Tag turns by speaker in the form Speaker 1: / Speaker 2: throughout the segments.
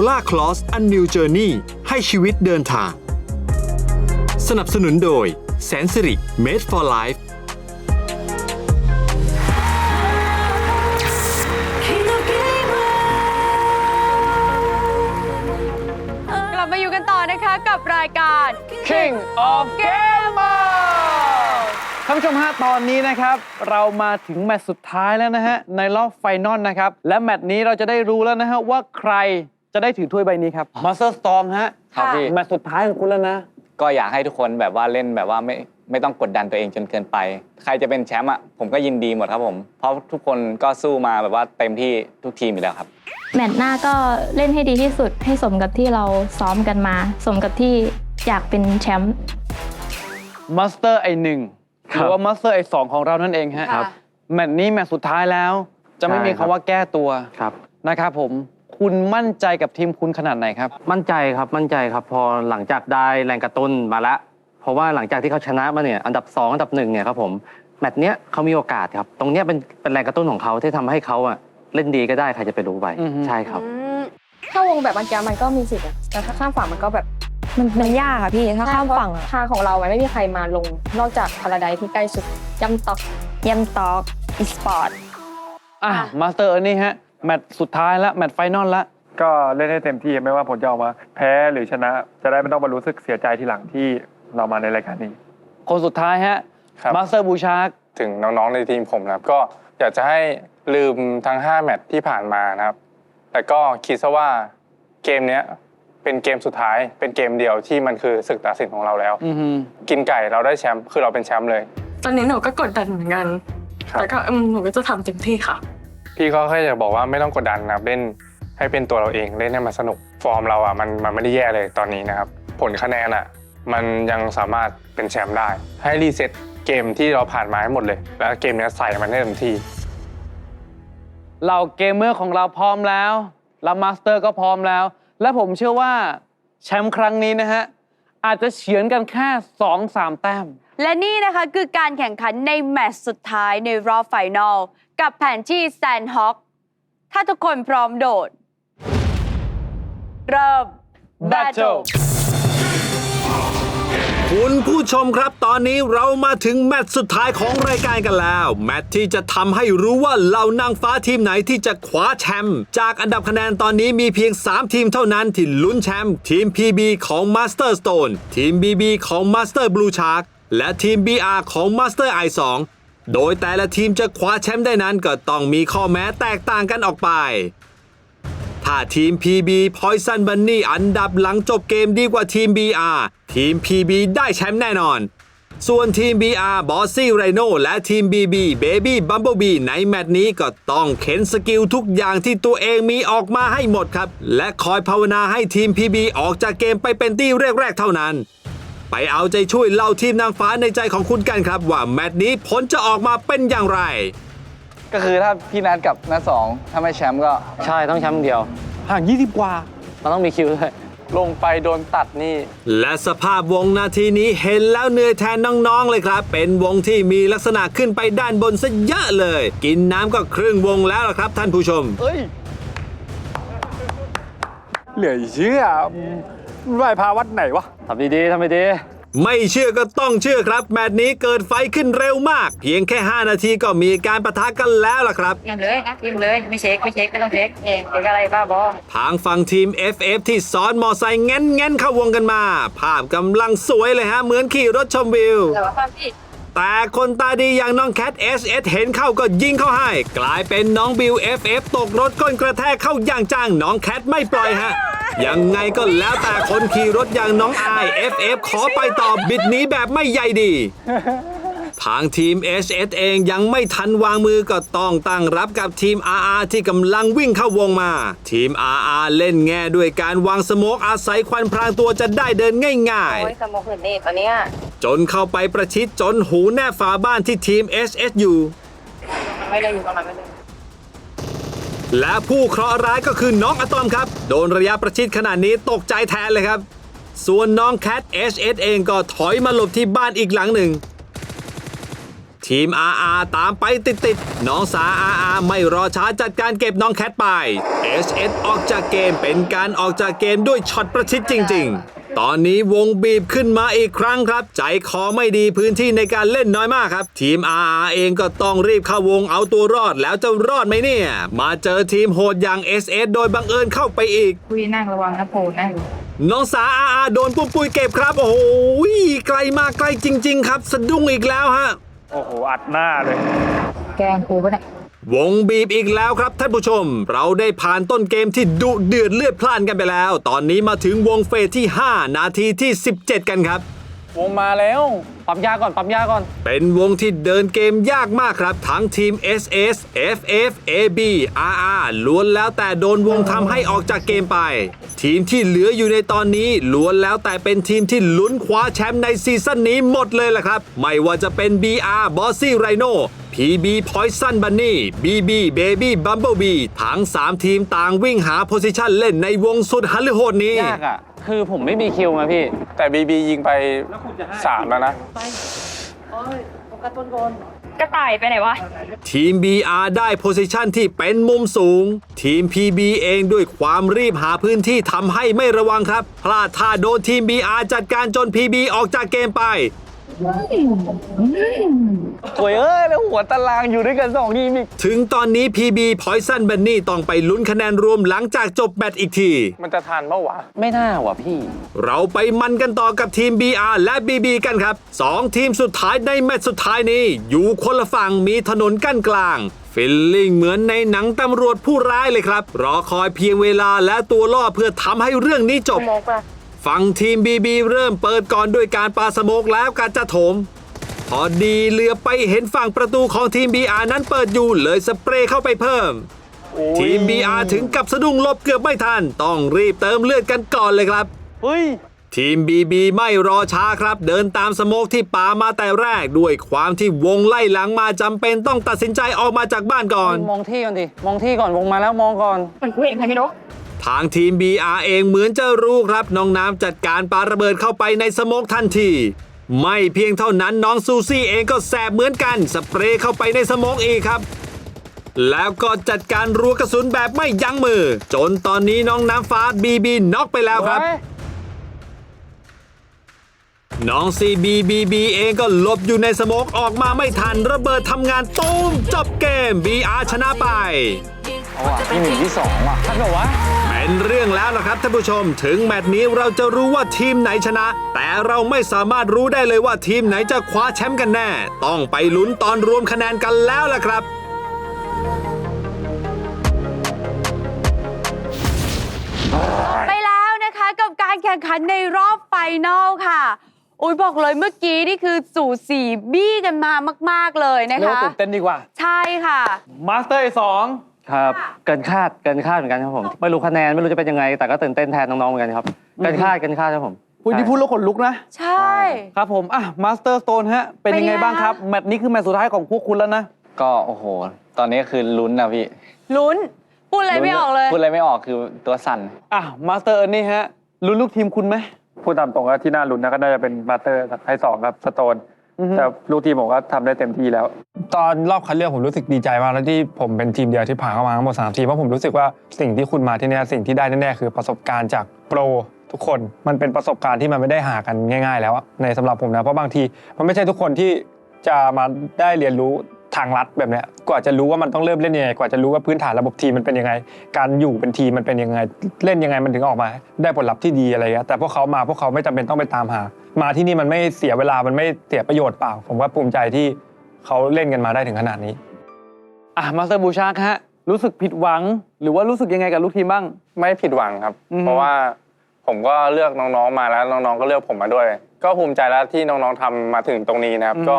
Speaker 1: Corolla Cross a New Journey ให้ชีวิตเดินทาง สนับสนุนโดยแสนสิริ Made for Life
Speaker 2: King of Gamer
Speaker 3: กลับมาอยู่กันต่อนะคะกับรายการ
Speaker 4: King of Gamer ท่านผู้ชมฮะตอนนี้นะครับ เรามาถึงแมตช์สุดท้ายแล้วนะฮะ ในรอบไฟนอลนะครับ และแมตช์นี้เราจะได้รู้แล้วนะฮะ ว่าใคร จะได้ถือถ้วยใบนี้ครับ Master Storm ฮะ
Speaker 5: ครับพี่
Speaker 4: แมตช์สุดท้ายของคุณแล้วนะ
Speaker 5: ก็อยากให้ทุกคนแบบว่าเล่นแบบว่าไม่ไม่ต้องกดดันตัวเองจนเกินไป ใครจะเป็นแชมป์อะผมก็ยินดีหมดครับผม เพราะทุกคนก็สู้มาแบบว่าเต็มที่ทุกทีมอยู่แล้วครับ
Speaker 6: แมตช์หน้าก็เล่นให้ดีที่สุดให้สมกับที่เราซ้อมกันมา สมกับที่อยากเป็นแชมป์
Speaker 4: Master ไอหนึ่งหรือว่า Master ไอสองของเรานั่นเองฮะ
Speaker 3: ครับ
Speaker 4: แมตช์นี้แมตช์สุดท้ายแล้ว จะไม่
Speaker 7: ใช่
Speaker 4: มี
Speaker 7: ครับ
Speaker 4: คำว่าแก้ตัว
Speaker 7: ครับ
Speaker 4: นะครับผม คุณมั่นใจกับทีมคุณขนาดไหนครับ
Speaker 7: มั่นใจครับมั่นใจครับ พอหลังจากได้แรงกระตุ้นมาแล้วเพราะว่าหลังจากที่เขาชนะมาเนี่ยอันดับ 2 อันดับหนึ่งเนี่ยครับผมแมตช์เนี้ยเขามีโอกาสครับ ตรงเนี้ยเป็นเป็นแรงกระตุ้นของเขาที่ทำให้เขาอะเล่นดีก็ได้ใครจะไปรู้ไป
Speaker 4: อือฮึ
Speaker 7: ใช่ครับ
Speaker 8: ถ้าวงแบบเมื่อกี้มันก็มีสิทธิ์อะแต่ถ้าข้ามฝั่งมันก็แบบ
Speaker 9: มันมันยากค่ะพี่ถ้าข้ามฝั่งอะ
Speaker 8: ทางของเรามันไม่มีใครมาลง นอกจากพาราไดที่ใกล้สุดย่ำตอก
Speaker 9: เยมตอกอีสปอร์ต
Speaker 4: อะมาสเตอร์นี่ฮะ แมตช์สุดท้ายแล้วแมตช์ไฟนอลแล้ว
Speaker 10: ก็เล่นให้เต็มที่ไม่ว่าผลจะออกมา แพ้หรือชนะ จะได้ไม่ต้องมารู้สึกเสียใจทีหลังที่เรามาในรายการนี้
Speaker 4: คนสุดท้ายฮะ
Speaker 11: ครับ
Speaker 4: มาสเตอร์บูชาร์ก
Speaker 11: ถึงน้องๆในทีมผมนะครับ ก็อยากจะให้ลืมทั้ง 5 แมตช์ที่ผ่านมานะครับ แต่ก็คิดซะว่าเกมเนี้ยเป็นเกมสุดท้ายเป็นเกมเดียวที่มันคือศึกตัดสินของเราแล้ว
Speaker 4: อือฮึ
Speaker 11: กินไก่เราได้แชมป์คือเราเป็นแชมป์เลย
Speaker 9: ตอนนี้หนูก็กดดันเหมือนกัน
Speaker 11: ครับ
Speaker 9: แต่ก็อืมหนูก็จะทำเต็มที่ค่ะ
Speaker 11: พี่ก็แค่อยากบอกว่าไม่ต้องกดดันนะครับเล่นให้เป็นตัวเราเองเล่นให้มันสนุกฟอร์มเราอะมันมันไม่ได้แย่เลยตอนนี้นะครับ ผลคะแนนอะมันยังสามารถเป็นแชมป์ได้ ให้รีเซ็ตเกมที่เราผ่านมาให้หมดเลย แล้วเกมเนี้ยใส่มันให้เต็มที่
Speaker 4: เราเกมเมอร์ของเราพร้อมแล้วแล้วมาสเตอร์ก็พร้อมแล้ว และผมเชื่อว่าแชมป์ครั้งนี้นะฮะอาจจะเฉือนกันแค่2-3 แต้ม
Speaker 3: และนี่นะคะคือการแข่งขันในแมตช์สุดท้ายในรอบไฟนอล กับแผนที่แซนฮอ k ถ้าทุกคนพร้อมโดด เริ่ม
Speaker 4: Battle
Speaker 1: คุณผู้ชมครับตอนนี้เรามาถึงแมตช์สุดท้ายของรายการกันแล้ว แมตช์ที่จะทำให้รู้ว่าเหล่านางฟ้าทีมไหนที่จะคว้าแชมป์จากอันดับคะแนนตอนนี้มีเพียง 3 ทีมเท่านั้นที่ลุ้นแชมป์ทีม PB ของ Master Stone ทีม BB ของ Master Blue Shark และทีม BR ของ Master i 2 โดยแต่ละทีมจะคว้าแชมป์ได้นั้นก็ต้องมีข้อแม้แตกต่างกันออกไป ถ้าทีม PB Poison Bunny อันดับหลังจบเกมดีกว่าทีม BR ทีม PB ได้แชมป์แน่นอน ส่วนทีม BR Bossy Rhino และทีม BB Baby Bumblebee ในแมตช์นี้ก็ต้องเข็นสกิลทุกอย่างที่ตัวเองมีออกมาให้หมดครับ และคอยภาวนาให้ทีม PB ออกจากเกมไปเป็นที่แรกๆเท่านั้น ไปเอาใจช่วยเล่าทีมนางฟ้าในใจของคุณกันครับ ว่าแมตช์นี้ผลจะออกมาเป็นอย่างไร
Speaker 5: ก็คือถ้าพี่นัทกับนัทสองถ้าไม่แชมป์ก็
Speaker 7: ใช่ต้องแชมป์เดียว
Speaker 4: ห่าง20กว่า
Speaker 7: มันต้องมีคิวด้วย
Speaker 11: ลงไปโดนตัดนี่
Speaker 1: และสภาพวงนาทีนี้เห็นแล้วเหนื่อยแทนน้องๆเลยครับ เป็นวงที่มีลักษณะขึ้นไปด้านบนซะเยอะเลย กินน้ำก็ครึ่งวงแล้วล่ะครับท่านผู้ชม
Speaker 10: เหลือเชื่อ ไหวพาวัดไหนวะ
Speaker 7: ทำดีๆทำดี
Speaker 1: ไม่เชื่อก็ต้องเชื่อครับ แมตช์นี้เกิดไฟขึ้นเร็วมาก เพียงแค่ 5 นาทีก็มีการประทะกันแล้วล่ะครับ
Speaker 8: ยิงเลยนะยิงเลยไม่เช็คไม่เช็คไม่ต้องเช็คเองเช็คอะไรบ้าบอ
Speaker 1: ทางฝั่งทีม FF ที่ซ้อนมอไซค์แง้นๆเข้าวงกันมา ภาพกำลังสวยเลยฮะ เหมือนขี่รถชมวิว
Speaker 8: แต่ว่าความพี่
Speaker 1: แต่คนตาดีอย่างน้องแคท SS เห็นเข้าก็ยิงเข้าให้ กลายเป็นน้องบิว FF ตกรถก้นกระแทกเข้าอย่างจังน้องแคทไม่ปล่อยฮะยังไงก็แล้วแต่คนขี่รถอย่างน้องอาย FF ขอไปต่อบิดหนี้แบบไม่ใยดี ทางทีม HS เองยังไม่ทันวางมือก็ต้องตั้งรับกับทีม RR ที่กำลังวิ่งเข้าวงมา ทีม RR เล่นแง่ด้วยการวางสโมกอาศัยควันพรางตัวจะได้เดินง่าย
Speaker 8: โอ้ยสมองเหินนี่ตอนเนี้ย
Speaker 1: ๆ จนเข้าไปประชิดจนหูแนบฝาบ้านที่ทีม SS อยู่
Speaker 8: มันไม่ได้อยู่กับมันไม่ได้
Speaker 1: และผู้เคราะห์ร้ายก็คือน้องอะตอมครับ โดนระยะประชิดขนาดนี้ตกใจแทนเลยครับ ส่วนน้องแคท HS เองก็ถอยมาหลบที่บ้านอีกหลังหนึ่ง ททีม RR ตามไปติดๆ น้องสา RR ไม่รอช้าจัดการเก็บน้องแคทไป SS ออกจากเกมเป็นการออกจากเกมด้วยช็อตประชิดจริง ๆ ตอนนี้วงบีบขึ้นมาอีกครั้งครับ ใจคอไม่ดีพื้นที่ในการเล่นน้อยมากครับ ทีม RR เองก็ต้องรีบเข้าวงเอาตัวรอดแล้วจะรอดไหมเนี่ย มาเจอทีมโหดอย่าง SS โดยบังเอิญเข้าไปอีก
Speaker 8: คุยนั่งระวังนะโผล่นั่ง
Speaker 1: น้องสาอาอาโดนปุ้มปุยเก็บครับ โอ้โหไกลมากไกลจริง ๆ ครับ สะดุ้งอีกแล้วฮะ
Speaker 10: โอ้โห อัดหน้าเลย
Speaker 8: แกงครูปะเนี่ยว
Speaker 1: งบีบอีกแล้วครับท่านผู้ชม เราได้ผ่านต้นเกมที่ดุเดือดเลือดพล่านกันไปแล้ว ตอนนี้มาถึงวงเฟสที่ 5 นาทีที่ 17 กันครับ
Speaker 4: วงมาแล้ว
Speaker 7: ปั๊มยาก่อนปั๊มยาก่อน
Speaker 1: เป็นวงที่เดินเกมยากมากครับ ทั้งทีม SS FF AB RR ล้วนแล้วแต่โดนวงทำให้ออกจากเกมไป ทีมที่เหลืออยู่ในตอนนี้ล้วนแล้วแต่เป็นทีมที่ลุ้นคว้าแชมป์ในซีซั่นนี้หมดเลยล่ะครับ ไม่ว่าจะเป็น BR Bossy Rhino PB Poison Bunny BB Baby Bumblebee ทั้ง 3 ทีมต่างวิ่งหาโพซิชันเล่นในวงสุดฮัลลิโหดนี้
Speaker 7: ยากอะ คือผมไม่มีคิวมาพี่
Speaker 11: แต่บีบียิงไปสามแล้วนะ
Speaker 9: กระต่ายไปไหนวะ
Speaker 1: ทีม BR ได้โพซิชันที่เป็นมุมสูง ทีม PB เองด้วยความรีบหาพื้นที่ทำให้ไม่ระวังครับ พลาดท่าโดนทีม BR จัดการจน PB ออกจากเกมไป
Speaker 4: โวยเอ้ย แล้วหัวตารางอยู่ด้วยกันสองทีมอีก
Speaker 1: ถึงตอนนี้ PB Poison Bunny ต้องไปลุ้นคะแนนรวมหลังจากจบแมตช์อีกที
Speaker 11: มันจะทันเมื่อวะ
Speaker 7: ไม่น่าว่ะพี่
Speaker 1: เราไปมันกันต่อกับทีม BR และ BB กันครับ 2 ทีมสุดท้ายในแมตช์สุดท้ายนี้ อยู่คนละฝั่งมีถนนกั้นกลางฟิลลิ่งเหมือนในหนังตำรวจผู้ร้ายเลยครับ รอคอยเพียงเวลาและตัวล่อเพื่อทำให้เรื่องนี้จบ ฝั่งทีม BB เริ่มเปิดก่อนด้วยการปาสโมกแล้วการจะโถม พอดีเหลือไปเห็นฝั่งประตูของทีม BR นั้นเปิดอยู่เลยสเปรย์เข้าไปเพิ่ม ทีม BR ถึงกับสะดุ้งหลบเกือบไม่ทัน ต้องรีบเติมเลือดกันก่อนเลยครับ
Speaker 4: เฮ้ย
Speaker 1: ทีม BB ไม่รอช้าครับ เดินตามสโมกที่ป่ามาแต่แรก ด้วยความที่วงไล่หลังมาจำเป็นต้องตัดสินใจออกมาจากบ้านก่อน
Speaker 7: มองที่ก่อนดิ มองที่ก่อนวงมาแล้วมองก่อน
Speaker 9: มันกูเห็นใครไม่รู้
Speaker 1: ทางทีม BR เองเหมือนจะรู้ครับน้องน้ำจัดการปาระเบิดเข้าไปในสโมกทันที ไม่เพียงเท่านั้นน้องซูซี่เองก็แสบเหมือนกัน สเปรย์เข้าไปในสโมกอีกครับ แล้วก็จัดการรัวกระสุนแบบไม่ยั้งมือ จนตอนนี้น้องน้ำฟ้าบีบีน็อกไปแล้วครับ น้อง CBBB เองก็หลบอยู่ในสโมกออกมาไม่ทันระเบิดทำงานตูมจบเกม BR ชนะไป
Speaker 5: เอาว่ะที่หนึ่งที่สองว่ะ
Speaker 4: ทันเหรอวะ
Speaker 1: เป็นเรื่องแล้วนะครับท่านผู้ชม ถึงแมตช์นี้เราจะรู้ว่าทีมไหนชนะ แต่เราไม่สามารถรู้ได้เลยว่าทีมไหนจะคว้าแชมป์กันแน่ ต้องไปลุ้นตอนรวมคะแนนกันแล้วล่ะครับ
Speaker 3: ไปแล้วนะคะกับการแข่งขันในรอบไฟนอลค่ะอุ้ยบอกเลยเมื่อกี้นี่คือสู่สีบี้กันมามาก ๆ เลยนะ
Speaker 4: เรียก
Speaker 3: คะ
Speaker 4: ว่าตื่นเต้นดีกว่า
Speaker 3: ใช่ค่ะ
Speaker 4: มาสเตอร์สอง
Speaker 7: ครับเกินคาดเกินคาดเหมือนกันครับผม ไม่รู้คะแนนไม่รู้จะเป็นยังไง แต่ก็ตื่นเต้นแทนน้องๆเหมือนกันครับเกินคาดเกินคาดครับผม
Speaker 4: คุณที่พูดแล้วขนลุกนะ
Speaker 3: ใช่
Speaker 4: ครับผมอะมาสเตอร์สโตนฮะเป็นยังไง
Speaker 3: เป็นไง
Speaker 4: บ้างครับแมตช์นี้คือแมตช์สุดท้ายของพวกคุณแล้วนะ
Speaker 5: ก็โอ้โห ตอนนี้คือลุ้นนะพี่
Speaker 3: ลุ้น พูดอะไรไม่ออกเลย
Speaker 5: พูดอะไรไม่ออกคือตัวสั่น
Speaker 4: อะมาสเตอร์นี่ฮะลุ้นลูกทีมคุณไหม
Speaker 10: พูดตามตรงก็ที่น่าลุ้นนะก็น่าจะเป็นมาสเตอร์ไทยสองครับสโตน
Speaker 4: อือฮึ
Speaker 10: แต่ลูกทีมผมก็ทำได้เต็มที่แล้ว
Speaker 11: ตอนรอบคัดเลือกผมรู้สึกดีใจมากแล้วที่ผมเป็นทีมเดียวที่ผ่านเข้ามาทั้งหมดสามทีมเพราะผมรู้สึกว่าสิ่งที่คุณมาที่เนี่ยสิ่งที่ได้แน่ๆคือประสบการณ์จากโปรทุกคนมันเป็นประสบการณ์ที่มันไม่ได้หากันง่าย ๆ แล้วอะในสำหรับผมนะเพราะบางทีมันไม่ใช่ทุกคนที่จะมาได้เรียนรู้ทางลัดแบบเนี้ยกว่าจะรู้ว่ามันต้องเริ่มเล่นยังไง กว่าจะรู้ว่าพื้นฐานระบบทีมมันเป็นยังไง การอยู่เป็นทีมมันเป็นยังไง เล่นยังไงมันถึงออกมา ได้ผลลัพธ์ที่ดีอะไรเงี้ยแต่พวกเขามาพวกเขาไม่จำเป็นต้องไปตามหา มาที่นี่มันไม่เสียเวลามันไม่เสียประโยชน์เปล่า ผมว่าภูมิใจที่เขาเล่นกันมาได้ถึงขนาดนี้
Speaker 4: อะมาสเตอร์บูชาร์ฮะรู้สึกผิดหวัง หรือว่ารู้สึกยังไงกับลูกทีมบ้าง
Speaker 11: ไม่ผิดหวังครับ
Speaker 4: อือฮึ
Speaker 11: เพราะว่าผมก็เลือกน้องๆมาแล้วน้องๆก็เลือกผมมาด้วย ก็ภูมิใจแล้วที่น้องๆทำมาถึงตรงนี้นะครับ ก็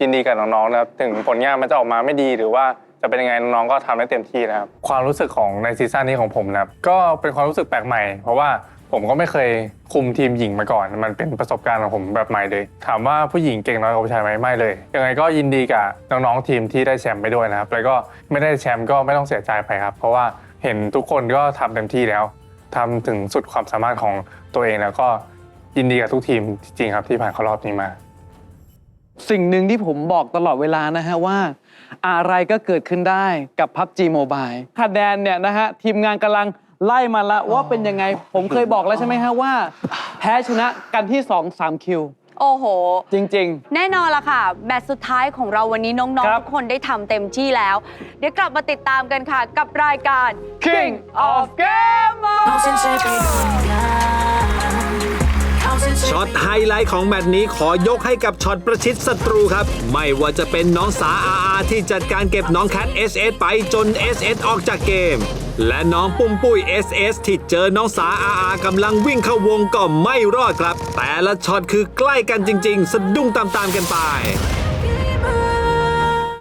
Speaker 11: ยินดีกับน้องๆนะครับถึงผลงานมันจะออกมาไม่ดีหรือว่าจะเป็นยังไงน้องๆก็ทำได้เต็มที่นะครับ ความรู้สึกของในซีซั่นนี้ของผมนะครับก็เป็นความรู้สึกแปลกใหม่ เพราะว่า ผมก็ไม่เคยคุมทีมหญิงมาก่อน มันเป็นประสบการณ์ของผมแบบใหม่เลย ถามว่าผู้หญิงเก่งน้อยกว่าผู้ชายไหมไม่เลย ยังไงก็ยินดีกับน้องๆทีมที่ได้แชมป์ไปด้วยนะครับ แล้วก็ไม่ได้แชมป์ก็ไม่ต้องเสียใจไปครับ เพราะว่าเห็นทุกคนก็ทำเต็มที่แล้วทำถึงสุดความสามารถของตัวเองแล้วก็ยินดีกับทุกทีมจริงๆครับที่ผ่านเข้ารอบนี้มา
Speaker 4: สิ่งหนึ่งที่ผมบอกตลอดเวลานะฮะว่า อะไรก็เกิดขึ้นได้กับ PUBG Mobile คะแนนเนี่ยนะฮะทีมงานกำลังไล่มาแล้วว่าเป็นยังไง ผมเคยบอกแล้วใช่ไหมฮะว่า แพ้ชนะกันที่ 2-3 คิว
Speaker 3: โอ้โห
Speaker 4: จริง
Speaker 3: แน่นอนละค่ะแมตช์สุดท้ายของเราวันนี้น้อง
Speaker 4: ครั
Speaker 3: ๆ
Speaker 4: บ
Speaker 3: ทุกคนได้ทำเต็มที่แล้ว เดี๋ยวกลับมาติดตามกันค่ะ กับรายการ
Speaker 4: ๆ King of Gamer
Speaker 1: ช็ ช็อตไฮไลท์ของแมตช์นี้ขอยกให้กับช็อตประชิดศัตรูครับ ไม่ว่าจะเป็นน้องสาอาอาที่จัดการเก็บน้องแคท SS ไปจน SS ออกจากเกม และน้องปุ้มปุ้ย SS ที่เจอน้องสาอาอากำลังวิ่งเข้าวงก็ไม่รอดครับ แต่ละช็อตคือใกล้กันจริง ๆ สะดุ้งตามๆกันไป